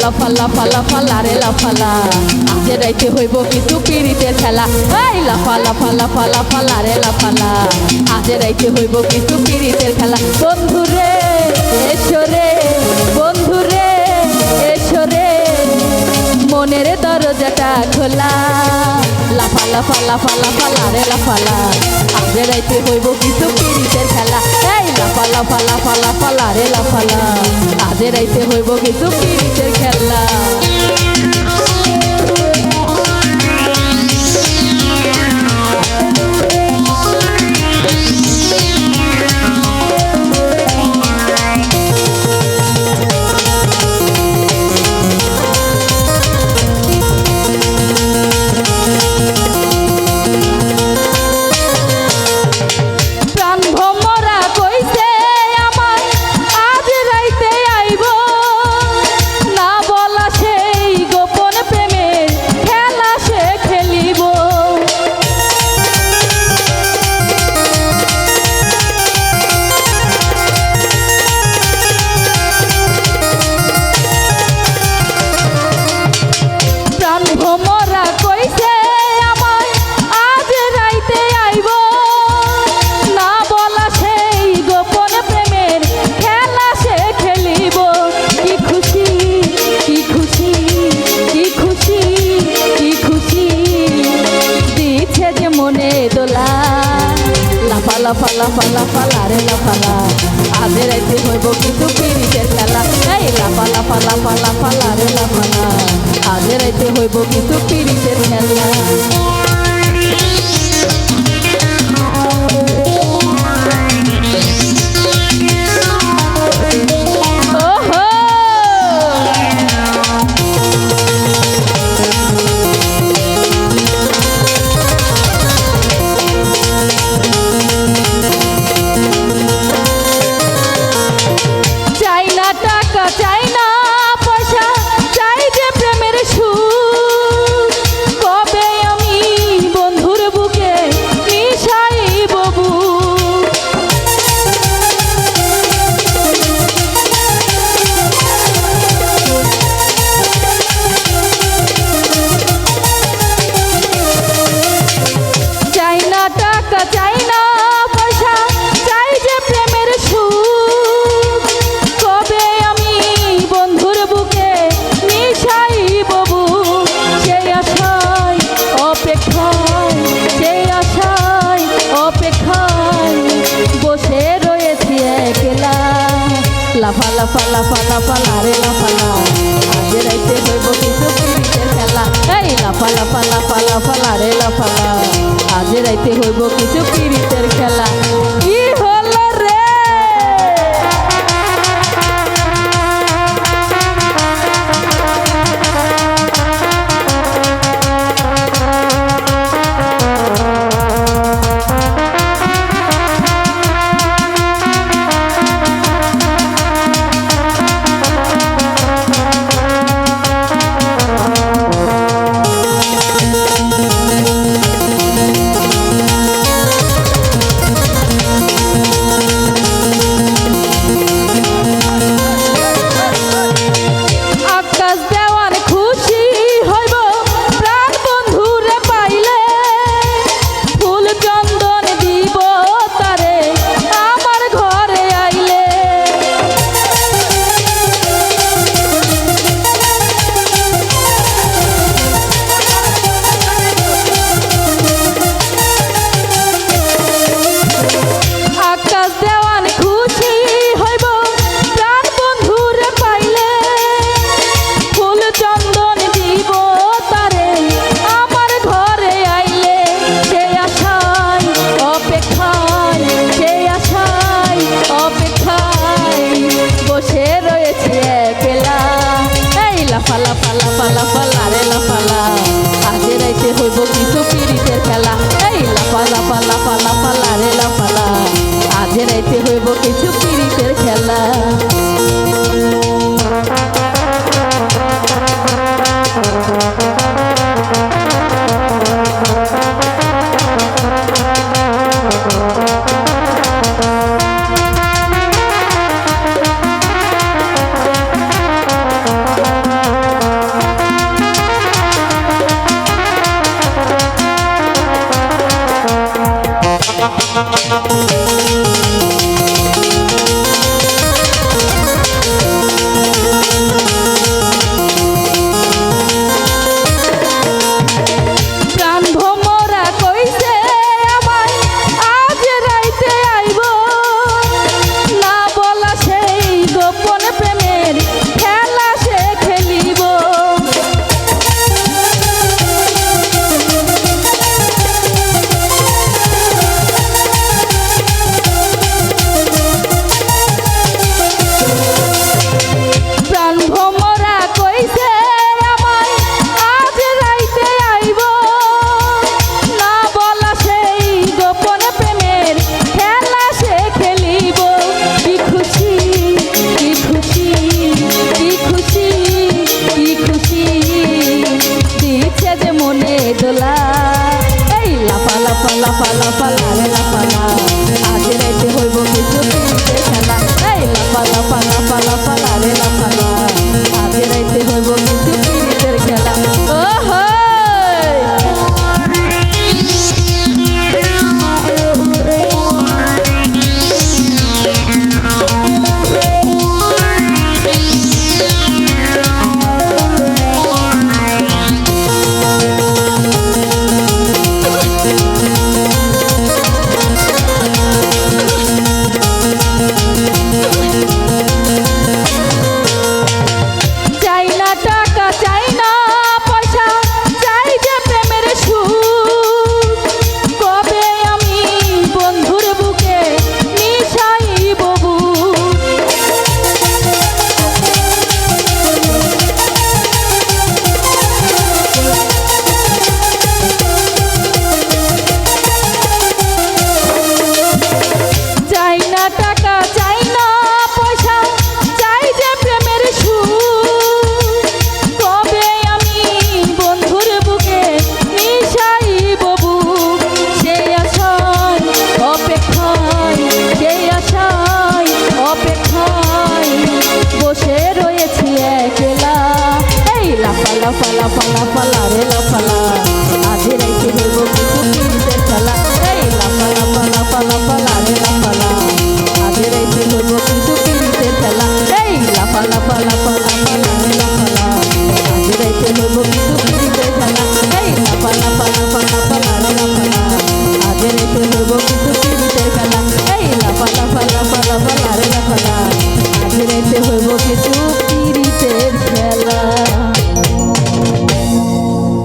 লাফালা ফালা ফালা ফালা রে লাফালা আজে রাইতে হইব কিছু পিড়িতের খেলা। এই লাফালা ফালা ফালা ফালা রে লাফালা আজে রাইতে হইব কিছু পিড়িতের খেলা। বন্ধুরে এসো রে বন্ধুরে এসো রে। মনের দরজাটা খোলা। লাফা লাফা লাফা লাফা লারে লাফালা আজে রাইতে হইব কিছু পিড়িতের খেলা। এই লাফা লাফা লাফা লাফা লারে লাফালা আজে রাইতে হইব কিছু পিড়িতের খেলা। রাইতে লাফা লাফা লাফা লারে লাফালা আজ রাইতে হইব কিছু পিড়িতের খেলা এই লাফা লাফা লাফা লাফা লারে লাফালা আজ রাইতে হইব কিছু পিড়িতের খেলা। পালা পালা